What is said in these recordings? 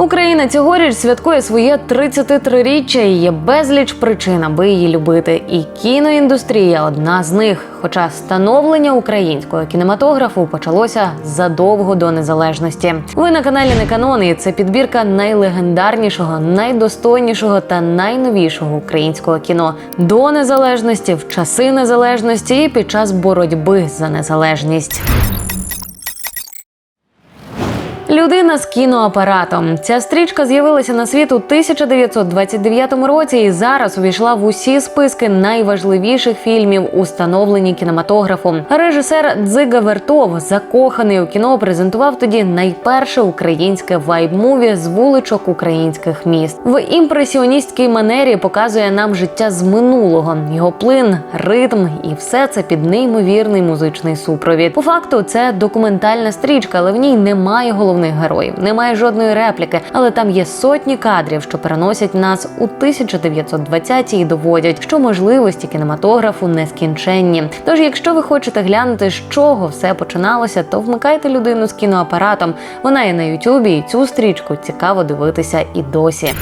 Україна цьогоріч святкує своє 33-річчя і є безліч причин, аби її любити. І кіноіндустрія одна з них. Хоча становлення українського кінематографу почалося задовго до незалежності. Ви на каналі не канон, і це підбірка найлегендарнішого, найдостойнішого та найновішого українського кіно до незалежності, в часи незалежності і під час боротьби за незалежність. Людина з кіноапаратом. Ця стрічка з'явилася на світ у 1929 році і зараз увійшла в усі списки найважливіших фільмів у становленні кінематографу. Режисер Дзига Вертов, закоханий у кіно, презентував тоді найперше українське вайб-муві з вуличок українських міст. В імпресіоністській манері показує нам життя з минулого, його плин, ритм і все це під неймовірний музичний супровід. По факту це документальна стрічка, але в ній немає головних героїв, немає жодної репліки, але там є сотні кадрів, що переносять нас у 1920-ті і доводять, що можливості кінематографу нескінченні. Тож, якщо ви хочете глянути, з чого все починалося, то вмикайте людину з кіноапаратом. Вона є на Ютубі, і цю стрічку цікаво дивитися і досі.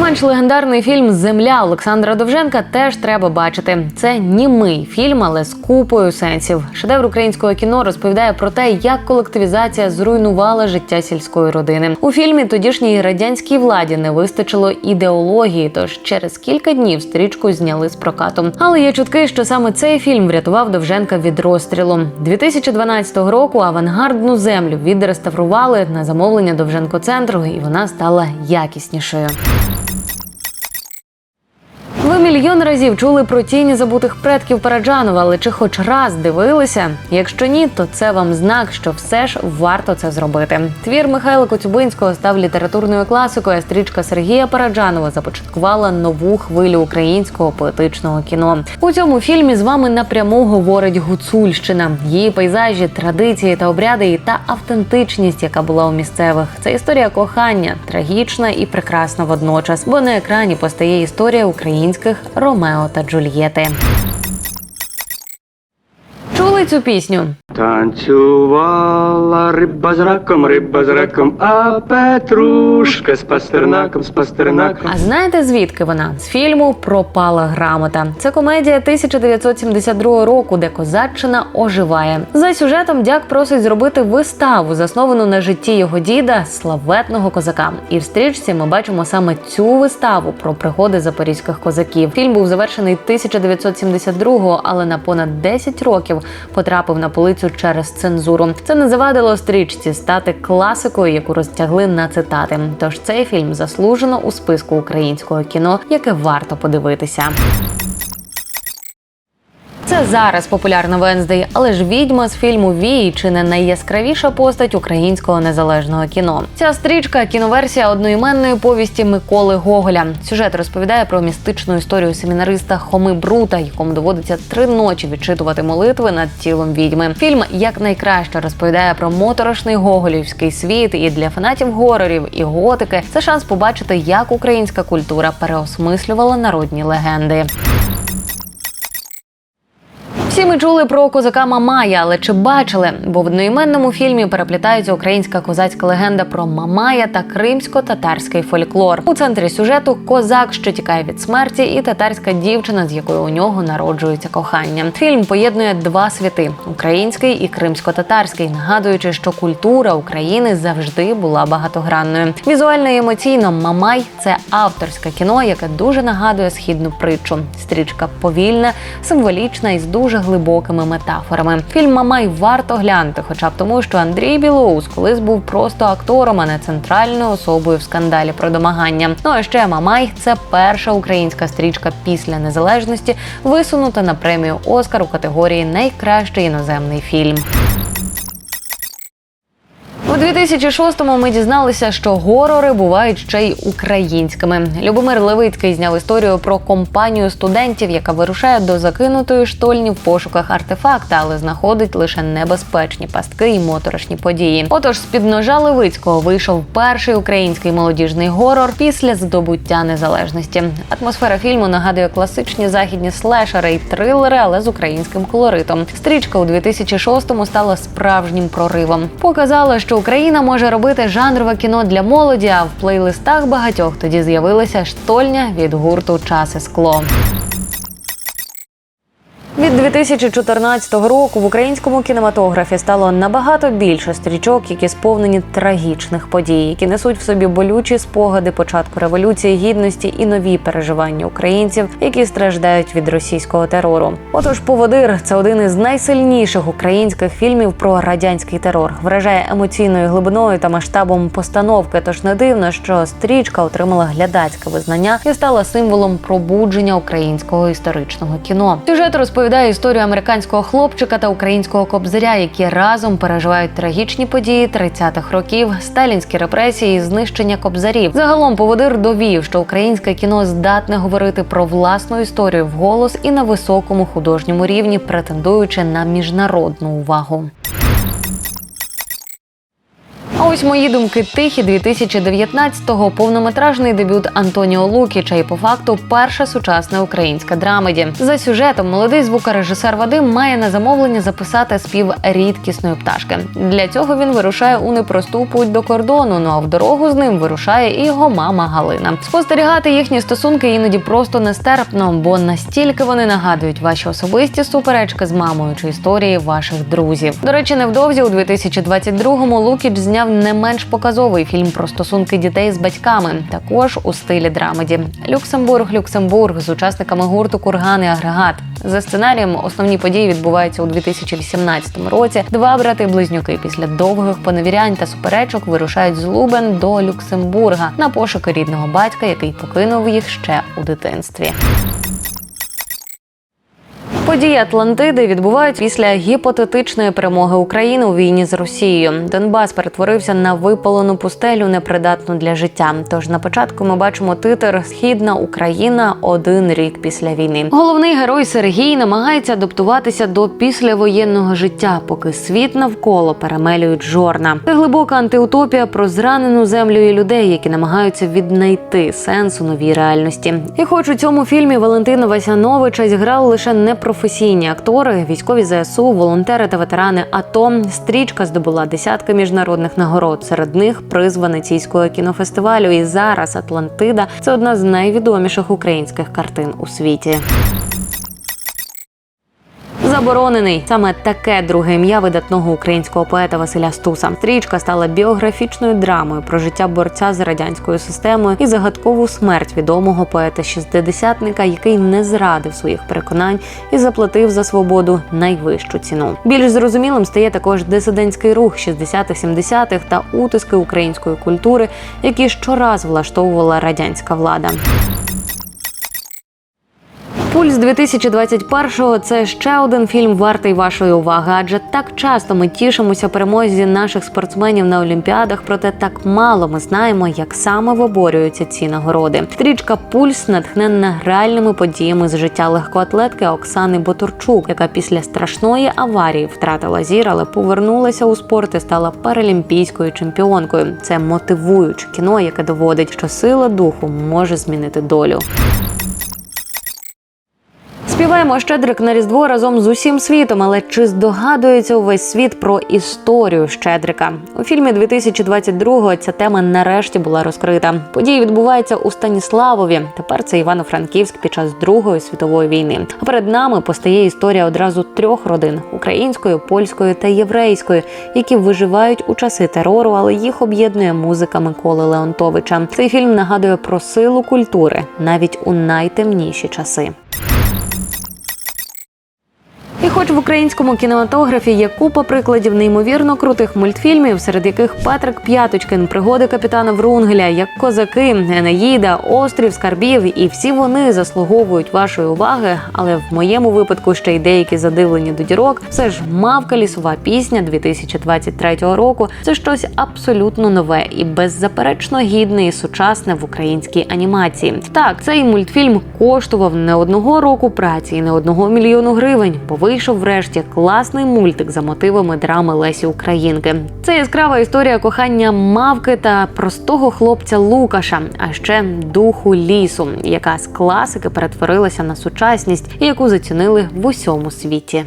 Менш легендарний фільм Земля Олександра Довженка теж треба бачити. Це німий фільм, але з купою сенсів. Шедевр українського кіно розповідає про те, як колективізація зруйнувала життя сільської родини. У фільмі тодішній радянській владі не вистачило ідеології, тож через кілька днів стрічку зняли з прокатом. Але є чутки, що саме цей фільм врятував Довженка від розстрілу. 2012 року авангардну землю відреставрували на замовлення Довженко центру, і вона стала якіснішою. Ви мільйон разів чули про тіні забутих предків Параджанова, але чи хоч раз дивилися? Якщо ні, то це вам знак, що все ж варто це зробити. Твір Михайла Коцюбинського став літературною класикою. а Стрічка Сергія Параджанова започаткувала нову хвилю українського поетичного кіно. У цьому фільмі з вами напряму говорить Гуцульщина, її пейзажі, традиції та обряди і та автентичність, яка була у місцевих. Це історія кохання, трагічна і прекрасна водночас, бо на екрані постає історія українських Ромео та Джульєти. Чули цю пісню? Танцювала риба з раком, риба з раком, а Петрушка з пастернаком, з пастернаком. А знаєте звідки вона? З фільму Пропала грамота. Це комедія 1972 року, де козаччина оживає. За сюжетом дяк просить зробити виставу, засновану на житті його діда, славетного козака. І в стрічці ми бачимо саме цю виставу про пригоди запорізьких козаків. Фільм був завершений 1972-го, але на понад 10 років потрапив на полицю через цензуру. Це не завадило стрічці стати класикою, яку розтягли на цитати. Тож цей фільм заслужено у списку українського кіно, яке варто подивитися. Зараз популярна Венздей, але ж відьма з фільму Вій чи не найяскравіша постать українського незалежного кіно. Ця стрічка кіноверсія одноіменної повісті Миколи Гоголя. Сюжет розповідає про містичну історію семінариста Хоми Брута, якому доводиться три ночі відчитувати молитви над тілом відьми. Фільм як найкраще розповідає про моторошний гоголівський світ, і для фанатів горорів і готики це шанс побачити, як українська культура переосмислювала народні легенди. Всі ми чули про козака Мамая, але чи бачили? Бо в одноіменному фільмі переплітається українська козацька легенда про Мамая та кримсько-татарський фольклор. У центрі сюжету козак, що тікає від смерті, і татарська дівчина, з якою у нього народжується кохання. Фільм поєднує два світи: український і кримсько-татарський, нагадуючи, що культура України завжди була багатогранною. Візуально і емоційно Мамай це авторське кіно, яке дуже нагадує східну притчу. Стрічка повільна, символічна і з дуже глибокими метафорами. Фільм Мамай варто глянути, хоча б тому, що Андрій Білоус колись був просто актором, а не центральною особою в скандалі про домагання. Ну а ще Мамай це перша українська стрічка після незалежності, висунута на премію Оскар у категорії Найкращий іноземний фільм. У 2006-му ми дізналися, що горори бувають ще й українськими. Любомир Левицький зняв історію про компанію студентів, яка вирушає до закинутої штольні в пошуках артефакта, але знаходить лише небезпечні пастки і моторошні події. Отож, з під ножа Левицького вийшов перший український молодіжний горор після здобуття незалежності. Атмосфера фільму нагадує класичні західні слешери й трилери, але з українським колоритом. Стрічка у 2006-му стала справжнім проривом. Показала, що Україна може робити жанрове кіно для молоді, а в плейлистах багатьох тоді з'явилася штольня від гурту Час і скло. Від 2014 року в українському кінематографі стало набагато більше стрічок, які сповнені трагічних подій, які несуть в собі болючі спогади початку революції гідності і нові переживання українців, які страждають від російського терору. Отож, поводир це один із найсильніших українських фільмів про радянський терор. Вражає емоційною глибиною та масштабом постановки. Тож не дивно, що стрічка отримала глядацьке визнання і стала символом пробудження українського історичного кіно. Сюжет розповідає історію американського хлопчика та українського кобзаря, які разом переживають трагічні події 30-х років, сталінські репресії, і знищення кобзарів. Загалом поводир довів, що українське кіно здатне говорити про власну історію вголос і на високому художньому рівні, претендуючи на міжнародну увагу. А ось мої думки тихі 2019-го повнометражний дебют Антоніо Лукіча і по факту перша сучасна українська драмеді. За сюжетом молодий звукорежисер Вадим має на замовлення записати спів рідкісної пташки. Для цього він вирушає у непросту путь до кордону. Ну а в дорогу з ним вирушає і його мама Галина. Спостерігати їхні стосунки іноді просто нестерпно, бо настільки вони нагадують ваші особисті суперечки з мамою чи історії ваших друзів. До речі, невдовзі у 2022-му Лукіч зняв не менш показовий фільм про стосунки дітей з батьками, також у стилі драмеді. Люксембург, Люксембург з учасниками гурту Курган і Агрегат. За сценарієм основні події відбуваються у 2018 році. Два брати-близнюки після довгих поневірянь та суперечок вирушають з Лубен до Люксембурга на пошуки рідного батька, який покинув їх ще у дитинстві. Події Атлантиди відбуваються після гіпотетичної перемоги України у війні з Росією. Донбас перетворився на випалену пустелю, непридатну для життя. Тож на початку ми бачимо титр Східна Україна один рік після війни. Головний герой Сергій намагається адаптуватися до післявоєнного життя, поки світ навколо перемелюють жорна. Це глибока антиутопія про зранену землю і людей, які намагаються віднайти сенс у новій реальності. І хоч у цьому фільмі Валентина Васяновича зіграли лише непрофесійні актори, військові ЗСУ, волонтери та ветерани АТО, стрічка здобула десятки міжнародних нагород. Серед них приз Венеційського кінофестивалю. І зараз Атлантида це одна з найвідоміших українських картин у світі. Заборонений саме таке друге ім'я видатного українського поета Василя Стуса. Стрічка стала біографічною драмою про життя борця з радянською системою і загадкову смерть відомого поета шістдесятника, який не зрадив своїх переконань і заплатив за свободу найвищу ціну. Більш зрозумілим стає також дисидентський рух 60-х-70-х та утиски української культури, які щораз влаштовувала радянська влада. Пульс 2021-го – це ще один фільм вартий вашої уваги, адже так часто ми тішимося перемозі наших спортсменів на олімпіадах, проте так мало ми знаємо, як саме виборюються ці нагороди. Стрічка Пульс натхненна реальними подіями з життя легкоатлетки Оксани Ботурчук, яка після страшної аварії втратила зір, але повернулася у спорт і стала паралімпійською чемпіонкою. Це мотивуюче кіно, яке доводить, що сила духу може змінити долю. Співаємо Щедрик на Різдво разом з усім світом, але чи здогадується увесь світ про історію Щедрика? У фільмі 2022-го ця тема нарешті була розкрита. Події відбуваються у Станіславові. Тепер це Івано-Франківськ під час Другої світової війни. А перед нами постає історія одразу трьох родин: української, польської та єврейської, які виживають у часи терору, але їх об'єднує музика Миколи Леонтовича. Цей фільм нагадує про силу культури навіть у найтемніші часи. І хоч в українському кінематографі є купа прикладів неймовірно крутих мультфільмів, серед яких Петрик П'яточкин, пригоди капітана Врунгеля, як козаки, Енеїда, Острів Скарбів, і всі вони заслуговують вашої уваги. Але в моєму випадку ще й деякі задивлені до дірок. Все ж мавка лісова пісня 2023 року. Це щось абсолютно нове і беззаперечно гідне і сучасне в українській анімації. Так, цей мультфільм коштував не одного року праці і не одного мільйону гривень, бо вийшов врешті класний мультик за мотивами драми Лесі Українки. Це яскрава історія кохання мавки та простого хлопця Лукаша, а ще духу лісу, яка з класики перетворилася на сучасність яку зацінили в усьому світі.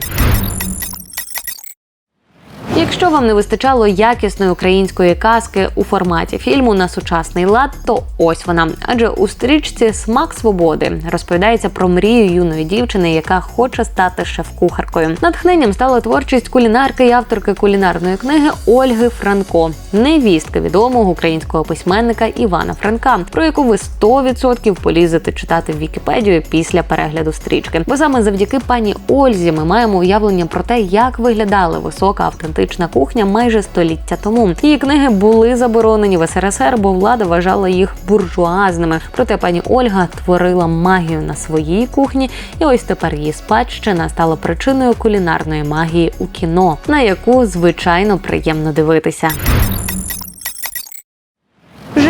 Якщо вам не вистачало якісної української казки у форматі фільму на сучасний лад, то ось вона. Адже у стрічці Смак свободи розповідається про мрію юної дівчини, яка хоче стати шеф-кухаркою. Натхненням стала творчість кулінарки і авторки кулінарної книги Ольги Франко, невістки відомого українського письменника Івана Франка, про яку ви 100% полізете читати в Вікіпедію після перегляду стрічки. Бо саме завдяки пані Ользі ми маємо уявлення про те, як виглядала висока автентична кухня майже століття тому. Її книги були заборонені в СРСР, бо влада вважала їх буржуазними. Проте пані Ольга творила магію на своїй кухні, і ось тепер її спадщина стала причиною кулінарної магії у кіно, на яку звичайно приємно дивитися.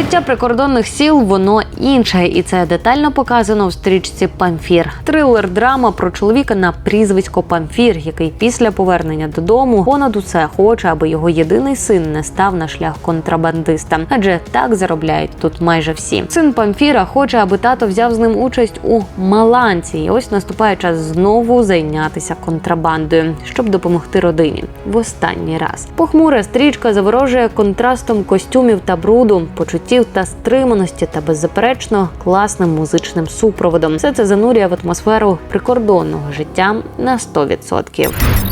Життя прикордонних сіл воно інше, і це детально показано в стрічці Памфір. Трилер драма про чоловіка на прізвисько Памфір, який після повернення додому понад усе хоче, аби його єдиний син не став на шлях контрабандиста. Адже так заробляють тут майже всі. Син Памфіра хоче, аби тато взяв з ним участь у Маланці. І ось наступає час знову зайнятися контрабандою, щоб допомогти родині в останній раз. Похмура стрічка заворожує контрастом костюмів та бруду, почуттів та стриманості та беззаперечно класним музичним супроводом. Все це занурює в атмосферу прикордонного життя на 100%.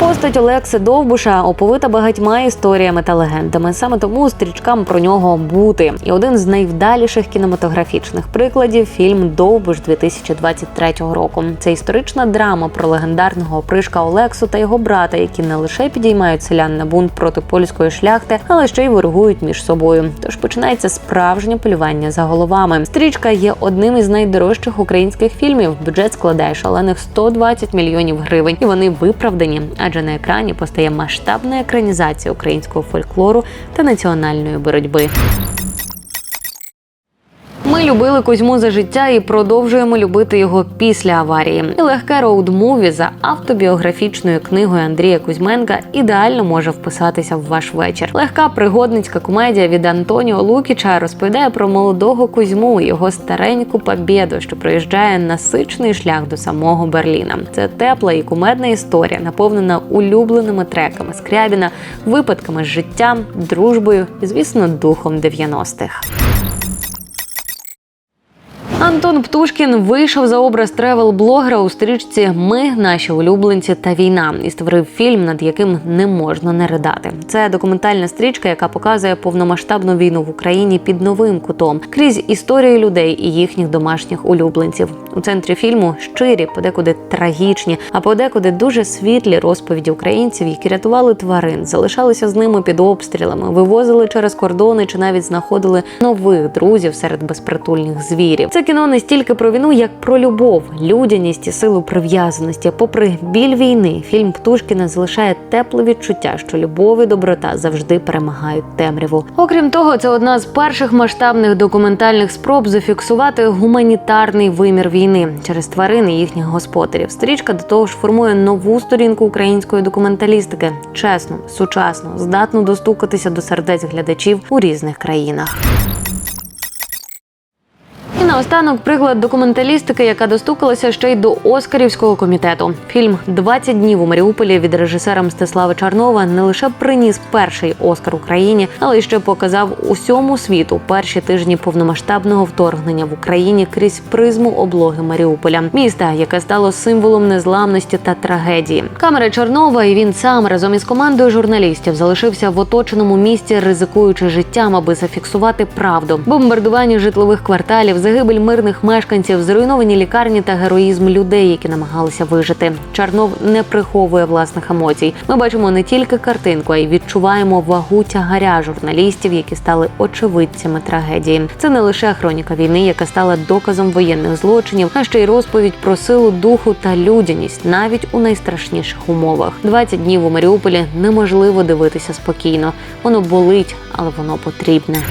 Постать Олекси Довбуша оповита багатьма історіями та легендами. Саме тому стрічкам про нього бути. І один з найвдаліших кінематографічних прикладів фільм Довбуш 2023 року. Це історична драма про легендарного опришка Олексу та його брата, які не лише підіймають селян на бунт проти польської шляхти, але ще й ворогують між собою. Тож починається справжнє полювання за головами. Стрічка є одним із найдорожчих українських фільмів. Бюджет складає шалених 120 мільйонів гривень, і вони виправдані, адже на екрані постає масштабна екранізація українського фольклору та національної боротьби. Любили Кузьму за життя і продовжуємо любити його після аварії. Легке роуд-муві за автобіографічною книгою Андрія Кузьменка ідеально може вписатися в ваш вечір. Легка пригодницька комедія від Антоніо Лукіча розповідає про молодого Кузьму, його стареньку побєду, що проїжджає насичний шлях до самого Берліна. Це тепла і кумедна історія, наповнена улюбленими треками Скрябіна, випадками з життям, дружбою і, звісно, духом 90-х. Антон Птушкін вийшов за образ тревел-блогера у стрічці Ми, наші улюбленці та війна і створив фільм, над яким не можна не ридати. Це документальна стрічка, яка показує повномасштабну війну в Україні під новим кутом крізь історії людей і їхніх домашніх улюбленців. У центрі фільму щирі, подекуди трагічні, а подекуди дуже світлі розповіді українців, які рятували тварин, залишалися з ними під обстрілами, вивозили через кордони чи навіть знаходили нових друзів серед безпритульних звірів. Це кіно не стільки про війну, як про любов, людяність і силу прив'язаності. Попри біль війни, фільм Птушкіна залишає тепле відчуття, що любов і доброта завжди перемагають темряву. Окрім того, це одна з перших масштабних документальних спроб зафіксувати гуманітарний вимір війни через тварин і їхніх господарів. Стрічка до того ж формує нову сторінку української документалістики, чесну, сучасну, здатну достукатися до сердець глядачів у різних країнах. Наостанок приклад документалістики, яка достукалася ще й до Оскарівського комітету. Фільм «20 днів у Маріуполі від режисера Мстислава Чарнова не лише приніс перший Оскар Україні, але й ще показав усьому світу перші тижні повномасштабного вторгнення в Україні крізь призму облоги Маріуполя, міста, яке стало символом незламності та трагедії. Камера Чорнова і він сам разом із командою журналістів залишився в оточеному місті, ризикуючи життям, аби зафіксувати правду. Бомбардування житлових кварталів, загибель мирних мешканців, зруйновані лікарні та героїзм людей, які намагалися вижити. Чарнов не приховує власних емоцій. Ми бачимо не тільки картинку, а й відчуваємо вагу тягаря журналістів, які стали очевидцями трагедії. Це не лише хроніка війни, яка стала доказом воєнних злочинів, а ще й розповідь про силу духу та людяність навіть у найстрашніших умовах. 20 днів у Маріуполі неможливо дивитися спокійно. Воно болить, але воно потрібне.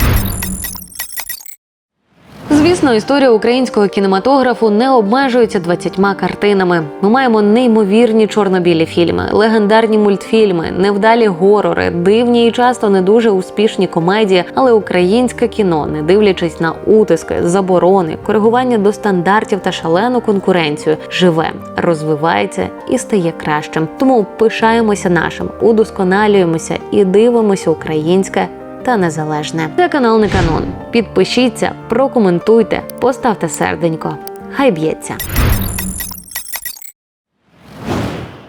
Звісно, історія українського кінематографу не обмежується 20 картинами. Ми маємо неймовірні чорно-білі фільми, легендарні мультфільми, невдалі горори, дивні і часто не дуже успішні комедії. Але українське кіно, не дивлячись на утиски, заборони, коригування до стандартів та шалену конкуренцію, живе, розвивається і стає кращим. Тому пишаємося нашим, удосконалюємося і дивимося українське та незалежне. Це канал не канон. Підпишіться, прокоментуйте, поставте серденько. Хай б'ється.